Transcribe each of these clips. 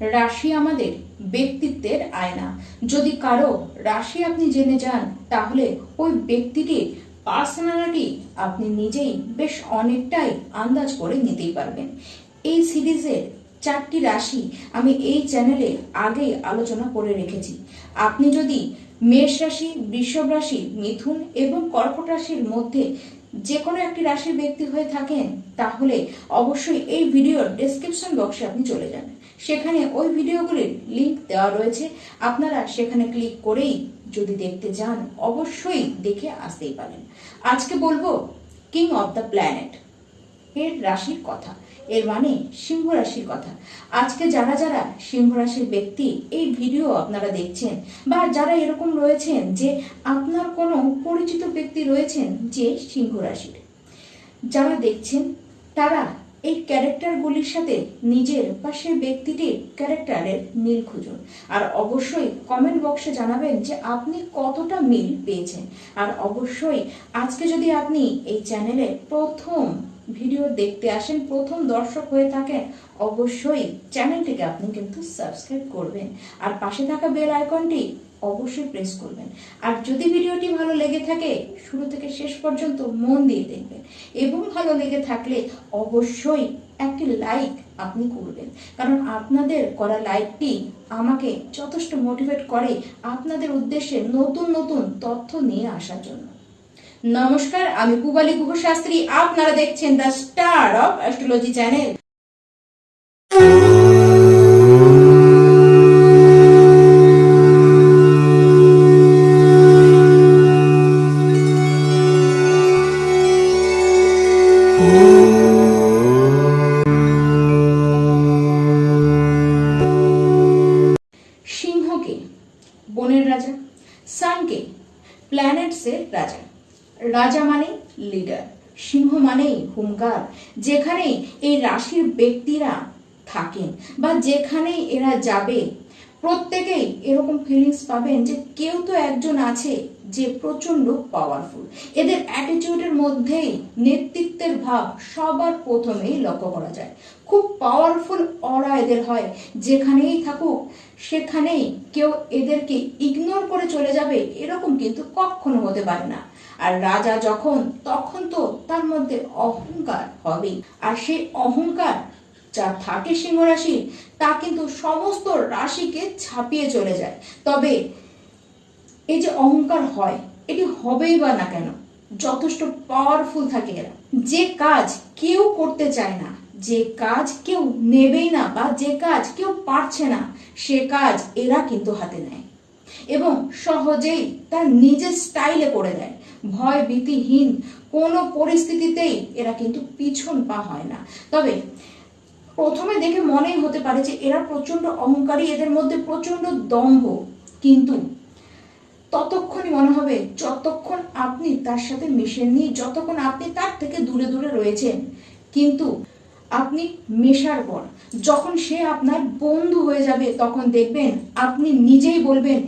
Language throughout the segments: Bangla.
রাশি আমাদের ব্যক্তিত্বের আয়না। যদি কারও রাশি আপনি জেনে যান, তাহলে ওই ব্যক্তিটির পার্সোনালিটি আপনি নিজেই বেশ অনেকটাই আন্দাজ করে নিতেই পারবেন। এই সিরিজের চারটি রাশি আমি এই চ্যানেলে আগে আলোচনা করে রেখেছি। আপনি যদি মেষ রাশি, বৃষভ রাশি, মিথুন এবং কর্কট রাশির মধ্যে যে কোনো একটি রাশির ব্যক্তি হয়ে থাকেন, তাহলে অবশ্যই এই ভিডিওর ডেসক্রিপশন বক্সে আপনি চলে যাবেন। সেখানে ওই ভিডিওগুলির লিঙ্ক দেওয়া রয়েছে। আপনারা সেখানে ক্লিক করেই যদি দেখতে যান, অবশ্যই দেখে আসতেই পারেন। আজকে বলব কিং অফ দ্য প্ল্যানেট এর রাশির কথা। এর মানে সিংহ রাশির কথা। আজকে যারা যারা সিংহ রাশির ব্যক্তি, এই ভিডিও আপনারা দেখছেন বা যারা এরকম রয়েছেন যে আপনার কোনো পরিচিত ব্যক্তি রয়েছেন যে সিংহ রাশির। যারা দেখছেন, তারা এই ক্যারেক্টারগুলির সাথে নিজের বা সেই ব্যক্তিটির ক্যারেক্টারের মিল খুঁজুন। আর অবশ্যই কমেন্ট বক্সে জানাবেন যে আপনি কতটা মিল পেয়েছেন। আর অবশ্যই আজকে যদি আপনি এই চ্যানেলে প্রথম ভিডিও দেখতে আসেন, প্রথম দর্শক হয়ে থাকেন, অবশ্যই চ্যানেলটিকে আপনি কিন্তু সাবস্ক্রাইব করবেন আর পাশে থাকা বেল আইকনটি অবশ্যই প্রেস করবেন। আর যদি ভিডিওটি ভালো লেগে থাকে, শুরু থেকে শেষ পর্যন্ত মন দিয়ে দেখবেন এবং ভালো লেগে থাকলে অবশ্যই একটি লাইক আপনি করবেন। কারণ আপনাদের করা লাইকটি আমাকে যথেষ্ট মোটিভেট করে আপনাদের উদ্দেশ্যে নতুন নতুন তথ্য নিয়ে আসার জন্য। নমস্কার আমি পুবালি গুহ শাস্ত্রী আপনারা দেখছেন the star of astrology channel. এই ব্যক্তিরা থাকেন বা যেখানেই এরা যাবে, প্রত্যেকেই এরকম ফিলিংস পাবেন যে কেউ তো একজন আছে যে প্রচণ্ড পাওয়ারফুল এদের অ্যাটিটিউডের মধ্যেই নেতৃত্বের ভাব সবার প্রথমেই লক্ষ্য করা যায়। খুব পাওয়ারফুল অরা এদের হয়, যেখানেই থাকুক, সেখানেই কেউ এদেরকে ইগনোর করে চলে যাবে, এরকম কিন্তু কখনো হতে পারে না। আর রাজা যখন, তখন তো তার মধ্যে অহংকার হবে আর সেই অহংকার যা থাকে সিংহ রাশি তা কিন্তু সমস্ত রাশিকে ছাপিয়ে চলে যায়। তবে এই যে অহংকার হয়, এটি হবেই বা না কেন? যথেষ্ট পাওয়ারফুল থাকে এরা। যে কাজ কেউ করতে চায় না, যে কাজ কেউ নেবেই না বা যে কাজ কেউ পারছে না, সে কাজ এরা কিন্তু হাতে নেয়। এবং সহজেই তার নিজের স্টাইলে করে দেয় ভয় ভীতিহীন। কোনো পরিস্থিতিতেই এরা কিন্তু পিছন পা হয় না। তবে প্রথমে দেখে মনেই হতে পারে যে এরা প্রচণ্ড অহংকারী, এদের মধ্যে প্রচণ্ড দম্ভ কিন্তু ততক্ষণই মনে হবে যতক্ষণ আপনি তার সাথে মিশেননি, যতক্ষণ আপনি তার থেকে দূরে দূরে রয়েছেন, কিন্তু আপনি মেশার পর, যখন সে আপনার বন্ধু হয়ে যাবে, তখন দেখবেন আপনি নিজেই বলবেন,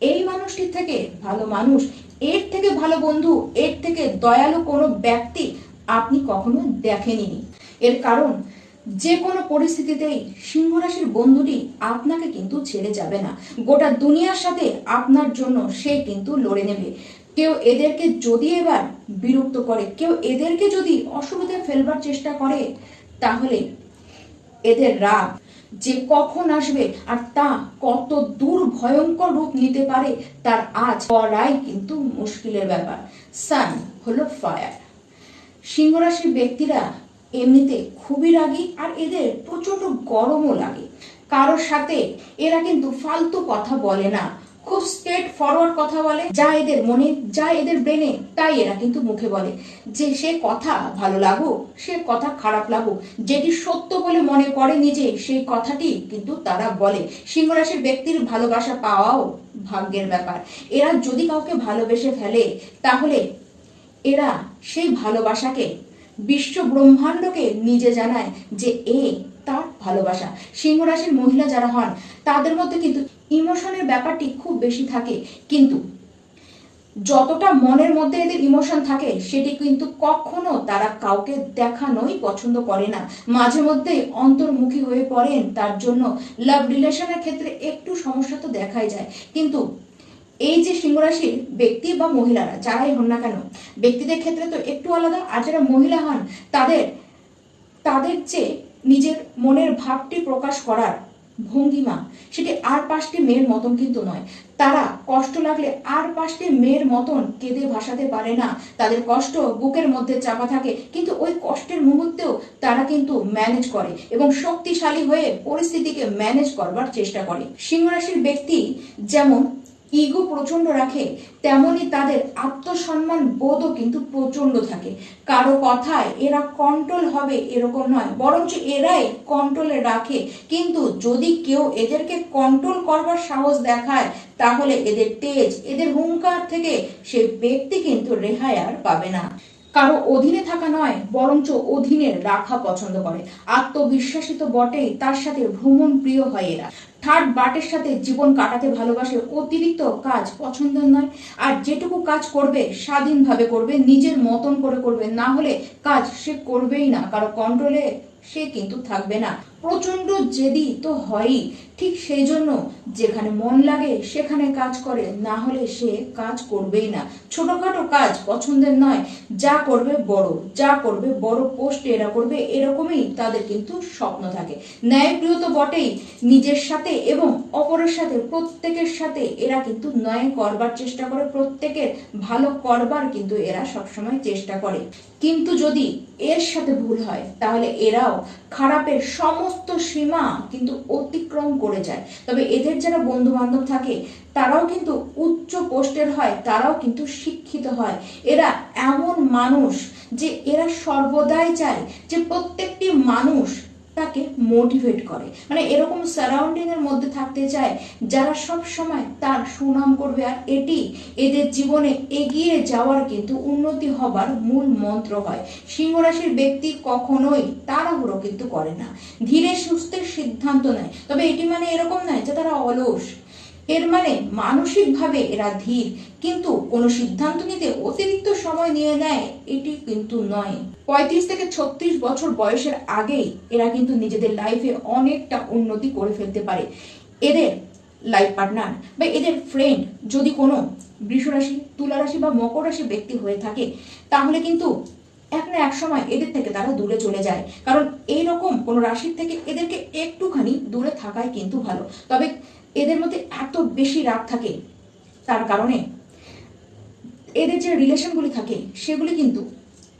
এই মানুষটির থেকে ভালো মানুষ এর থেকে ভালো বন্ধু, এর থেকে দয়ালু কোনো ব্যক্তি আপনি কখনো দেখেনি এর কারণ, যে কোনো পরিস্থিতিতেই সিংহ রাশির বন্ধুটি আপনাকে কিন্তু ছেড়ে যাবে না। গোটা দুনিয়ার সাথে আপনার জন্য সে কিন্তু লড়ে নেবে। কেউ এদেরকে যদি এবার বিরক্ত করে, কেউ এদেরকে যদি অসুবিধায় ফেলবার চেষ্টা করে, তাহলে এদের রাগ যে কখন আসবে আর তা কত দূর ভয়ঙ্কর রূপ নিতে পারে, তার আজ করাই কিন্তু মুশকিলের ব্যাপার। সান হলো ফায়ার। সিংহ রাশির ব্যক্তিরা এমনিতে খুবই রাগি আর এদের প্রচণ্ড গরমও লাগে। কারোর সাথে এরা কিন্তু ফালতু কথা বলে না। খুব স্ট্রেট ফরওয়ার্ড কথা বলে। যা এদের মনে, যা এদের ব্রেনে তাই এরা কিন্তু মুখে বলে। যে সে কথা ভালো লাগুক, সে কথা খারাপ লাগুক, যেটি সত্য বলে মনে করে নিজে, সেই কথাটি কিন্তু তারা বলে। সিংহরাশির ব্যক্তির ভালোবাসা পাওয়াও ভাগ্যের ব্যাপার। এরা যদি কাউকে ভালোবেসে ফেলে, তাহলে এরা সেই ভালোবাসাকে বিশ্ব ব্রহ্মাণ্ডকে নিজে জানায় যে এ তার ভালোবাসা। সিংহ রাশির মহিলা যারা হন তাদের মধ্যে কিন্তু ইমোশনের ব্যাপারটি খুব বেশি থাকে। কিন্তু যতটা মনের মধ্যে এদের ইমোশন থাকে, সেটি কিন্তু কখনো তারা কাউকে দেখানোই পছন্দ করে না। মাঝে মধ্যে অন্তর্মুখী হয়ে পড়েন, তার জন্য লাভ রিলেশনের ক্ষেত্রে একটু সমস্যা তো দেখাই যায়। কিন্তু এই যে সিংহরাশির ব্যক্তি বা মহিলারা, যারাই হন না কেন, ব্যক্তিদের ক্ষেত্রে তো একটু আলাদা। আর যারা মহিলা হন, তাদের তাদের যে নিজের মনের ভাবটি প্রকাশ করার ভঙ্গিমা, সেটি আর পাঁচটি মেয়ের মতন কিন্তু নয়। তারা কষ্ট লাগলে আর পাঁচটি মেয়ের মতন কেঁদে ভাসাতে পারে না। তাদের কষ্ট বুকের মধ্যে চাপা থাকে, কিন্তু ওই কষ্টের মুহূর্তেও তারা কিন্তু ম্যানেজ করে এবং শক্তিশালী হয়ে পরিস্থিতিকে ম্যানেজ করবার চেষ্টা করে। সিংহরাশির ব্যক্তি যেমন ইগো প্রচণ্ড রাখে, তেমনি তাদের আত্মসম্মান বোধও কিন্তু প্রচণ্ড থাকে। কারও কথায় এরা কন্ট্রোল হবে এরকম নয়, বরঞ্চ এরাই কন্ট্রোলে রাখে। কিন্তু যদি কেউ এদেরকে কন্ট্রোল করবার সাহস দেখায়, তাহলে এদের তেজ, এদের হুঙ্কার থেকে সে ব্যক্তি কিন্তু রেহাই আর পাবে না। কারও অধীনে থাকা নয়, বরঞ্চ অধীনে রাখা পছন্দ করে। আত্মবিশ্বাসী তো বটেই, তার সাথে ভ্রমণ প্রিয় হয় এরা। থার্ড বাটের সাথে জীবন কাটাতে ভালোবাসে অতিরিক্ত কাজ পছন্দ নয়, আর যেটুকু কাজ করবে, স্বাধীনভাবে করবে, নিজের মতন করে করবে, না হলে কাজ সে করবেই না। কারও কন্ট্রোলে সে কিন্তু থাকবে না। প্রচণ্ড জেদি তো হয়ই। ঠিক সেই জন্য যেখানে মন লাগে সেখানে কাজ করে, না হলে সে কাজ করবেই না। ছোটখাটো কাজ পছন্দের নয়। যা করবে বড়, যা করবে বড় পোস্ট এরা করবে এরকমই তাদের কিন্তু স্বপ্ন থাকে। ন্যায়প্রিয় তো বটেই নিজের সাথে এবং অপরের সাথে, প্রত্যেকের সাথে এরা কিন্তু ন্যায় করবার চেষ্টা করে, প্রত্যেকের ভালো করবার কিন্তু এরা সবসময় চেষ্টা করে। কিন্তু যদি এর সাথে ভুল হয়, তাহলে এরাও খারাপের সমস্ত সীমা কিন্তু অতিক্রম করে যায়। তবে এদের যারা বন্ধু বান্ধব থাকে, তারাও কিন্তু উচ্চ পোস্টের হয়, তারাও কিন্তু শিক্ষিত হয়। এরা এমন মানুষ যে এরা সর্বদাই চায় যে প্রত্যেকটি মানুষ তাকে মোটিভেট করে। মানে এরকম সারাউন্ডিংয়ের মধ্যে থাকতে চায়, যারা সব সময় তার সুনাম করবে। আর এটি এদের জীবনে এগিয়ে যাওয়ার কিন্তু উন্নতি হবার মূল মন্ত্র হয়। সিংহ রাশির ব্যক্তি কখনোই তাড়াহুড়ো কিন্তু করে না। ধীরে সুস্থের সিদ্ধান্ত নেয়। তবে এটি মানে এরকম নয় যে তারা অলস। এর মানে মানসিকভাবে এরা ধীর, কিন্তু কোনো সিদ্ধান্ত নিতে অতিরিক্ত সময় নিয়ে নেয় এটি কিন্তু নয়। পঁয়ত্রিশ থেকে ছত্রিশ বছর বয়সের আগেই এরা কিন্তু নিজেদের লাইফে অনেকটা উন্নতি করে ফেলতে পারে। এদের লাইফ পার্টনার বা এদের ফ্রেন্ড যদি কোনো বৃষরাশি, তুলারাশি বা মকর রাশি ব্যক্তি হয়ে থাকে, তাহলে কিন্তু এক না এক সময় এদের থেকে তারা দূরে চলে যায়। কারণ এই রকম কোনো রাশির থেকে এদেরকে একটুখানি দূরে থাকাই কিন্তু ভালো। তবে এদের মধ্যে এত বেশি রাগ থাকে তার কারণে এদের যে রিলেশনগুলি থাকে, সেগুলি কিন্তু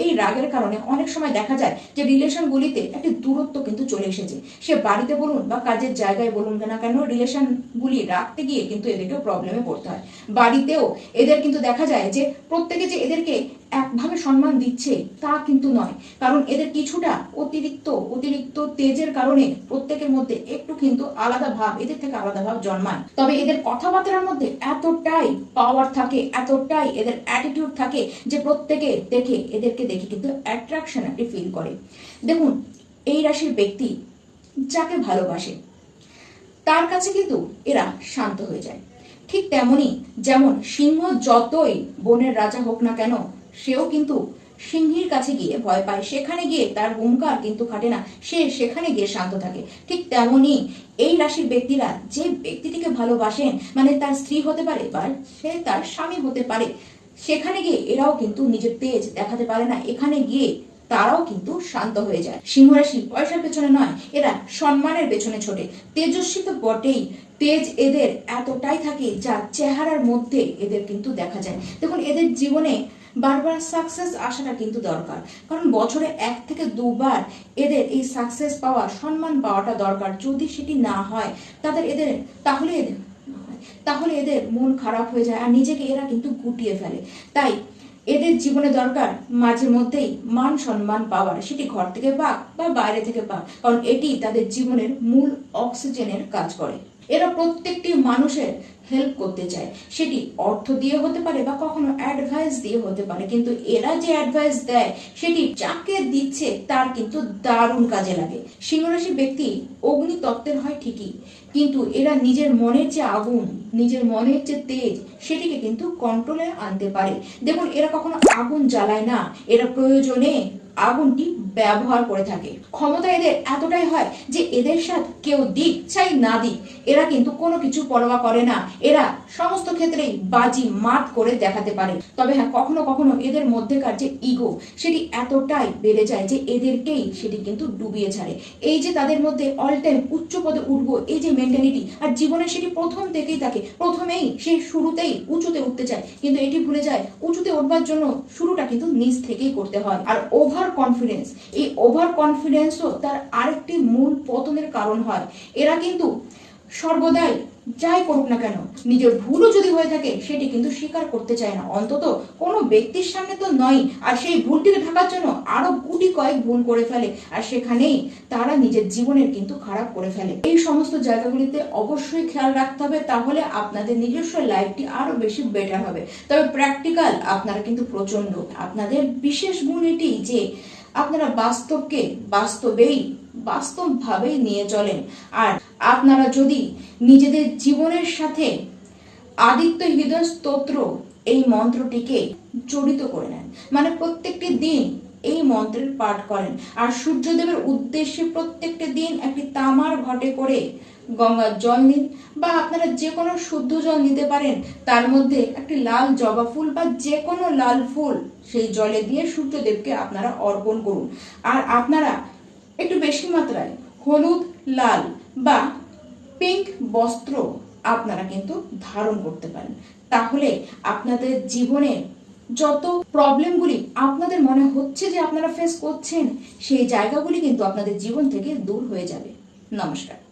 এই রাগের কারণে অনেক সময় দেখা যায় যে রিলেশনগুলিতে একটি দূরত্ব কিন্তু চলে এসেছে। সে বাড়িতে বলুন বা কাজের জায়গায় বলুন না কেন রিলেশনগুলি রাখতে গিয়ে কিন্তু এদেরকেও প্রবলেমে পড়তে হয়। বাড়িতেও এদের কিন্তু দেখা যায় যে প্রত্যেকে যে এদেরকে একভাবে সম্মান দিচ্ছে, তা কিন্তু নয়। কারণ এদের কিছুটা অতিরিক্ত অতিরিক্ত তেজের কারণে প্রত্যেকের মধ্যে একটু কিন্তু আলাদা ভাব, এদের থেকে আলাদা ভাব জন্মায়। তবে এদের কথাবার্তার মধ্যে এতটাই পাওয়ার থাকে, এতটাই এদের অ্যাটিটিউড থাকে যে প্রত্যেকে দেখে, এদেরকে দেখে কিন্তু অ্যাট্রাকশন একটি ফিল করে। দেখুন, এই রাশির ব্যক্তি যাকে ভালোবাসে, তার কাছে কিন্তু এরা শান্ত হয়ে যায়। ঠিক তেমনি যেমন সিংহ যতই বনের রাজা হোক না কেন সেও কিন্তু সিংহীর কাছে গিয়ে ভয় পায়। সেখানে গিয়ে তার হুঙ্কার কিন্তু খাটে না। সে সেখানে গিয়ে শান্ত থাকে। ঠিক তেমনি এই রাশির ব্যক্তিরা যে ব্যক্তিটিকে ভালোবাসেন মানে তার স্ত্রী হতে পারে বা সে তার স্বামী হতে পারে, সেখানে গিয়ে এরাও কিন্তু নিজের তেজ দেখাতে পারে না। এখানে গিয়ে তারাও কিন্তু শান্ত হয়ে যায়। সিংহ রাশি পয়সার পেছনে নয়, এরা সম্মানের পেছনে ছোটে। তেজস্বী তো বটেই। তেজ এদের এতটাই থাকে যা চেহারার মধ্যে এদের কিন্তু দেখা যায়। দেখুন, এদের জীবনে বারবার সাকসেস আসাটা কিন্তু দরকার। কারণ বছরে এক থেকে দুবার এদের এই সাকসেস পাওয়া, সম্মান পাওয়াটা দরকার। যদি সেটি না হয়, তাদের এদের, তাহলে এদের তাহলে এদের মন খারাপ হয়ে যায় আর নিজেকে এরা কিন্তু গুটিয়ে ফেলে। তাই এদের জীবনে দরকার মাঝে মধ্যেই মান সম্মান পাওয়ার। সেটি ঘর থেকে পাক বা বাইরে থেকে পাক। কারণ এটি তাদের জীবনের মূল অক্সিজেনের কাজ করে। এরা প্রত্যেকটি মানুষের হেল্প করতে চায়। সেটি অর্থ দিয়ে হতে পারে বা কখনো অ্যাডভাইস দিয়ে হতে পারে। কিন্তু এরা যে অ্যাডভাইস দেয়, সেটি যাকে দিচ্ছে, তার কিন্তু দারুণ কাজে লাগে। সিংহরাশি ব্যক্তি অগ্নি তত্ত্বের হয় ঠিকই, কিন্তু এরা নিজের মনের যে আগুন, নিজের মনের যে তেজ, সেটিকে কিন্তু কন্ট্রোলে আনতে পারে। দেখুন, এরা কখনো আগুন জ্বালায় না। এরা প্রয়োজনে আগুনটি ব্যবহার করে থাকে। ক্ষমতা এদের এতটাই হয় যে এদের সাথে কেউ দিক চাই না দিক। এরা কিন্তু কোনো কিছু পরোয়া করে না। এরা সমস্ত ক্ষেত্রেই বাজি মাত করে দেখাতে পারে। তবে হ্যাঁ কখনো কখনো এদের মধ্যেকার যে ইগো, সেটি এতটাই বেড়ে যায় যে এদেরকেই সেটি কিন্তু ডুবিয়ে ছাড়ে। এই যে তাদের মধ্যে অল টাইম উচ্চ পদে উঠবো, এই যে মেন্টালিটি আর জীবনে সেটি প্রথম থেকেই থাকে। প্রথমেই সে শুরুতেই উঁচুতে উঠতে চায়। কিন্তু এটি ভুলে যায়, উঁচুতে উঠবার জন্য শুরুটা কিন্তু নিজ থেকেই করতে হয়। আর ওভার কনফিডেন্স এই ওভার কনফিডেন্সও তার আরেকটি মূল পতনের কারণ হয়। এরা কিন্তু সর্বদাই যাই করুক না কেন, নিজের ভুলও যদি হয়ে থাকে, সেটি কিন্তু স্বীকার করতে চায় না। অন্তত কোনো ব্যক্তির সামনে তো নয়। আর সেই ভুলটিকে ঢাকার জন্য আরও গুটি কয়েক ভুল করে ফেলে, আর সেখানেই তারা নিজের জীবনের কিন্তু খারাপ করে ফেলে। এই সমস্ত জায়গাগুলিতে অবশ্যই খেয়াল রাখতে হবে, তাহলে আপনাদের নিজস্ব লাইফটি আরও বেশি বেটার হবে। তবে প্র্যাকটিক্যাল আপনারা কিন্তু প্রচণ্ড আপনাদের বিশেষ গুণ এটি যে, আপনারা বাস্তবকে বাস্তবেই, বাস্তবভাবেই নিয়ে চলেন। আর আপনারা যদি নিজেদের জীবনের সাথে আদিত্য হৃদয় স্তোত্র এই মন্ত্রটিকে জড়িত করে নেন। মানে প্রত্যেকটি দিন এই মন্ত্রের পাঠ করেন। আর সূর্যদেবের উদ্দেশ্যে প্রত্যেকটা দিন একটি তামার ঘটে করে গঙ্গার জল নিন বা আপনারা যে কোনো শুদ্ধ জল নিতে পারেন। তার মধ্যে একটি লাল জবা ফুল বা যে কোনো লাল ফুল সেই জলে দিয়ে সূর্যদেবকে আপনারা অর্পণ করুন। আর আপনারা একটু বেশি মাত্রায় হলুদ, লাল বা পিঙ্ক বস্ত্র আপনারা কিন্তু ধারণ করতে পারেন। তাহলে আপনাদের জীবনে যত প্রবলেমগুলি আপনাদের মনে হচ্ছে যে আপনারা ফেস করছেন, সেই জায়গাগুলি কিন্তু আপনাদের জীবন থেকে দূর হয়ে যাবে। নমস্কার।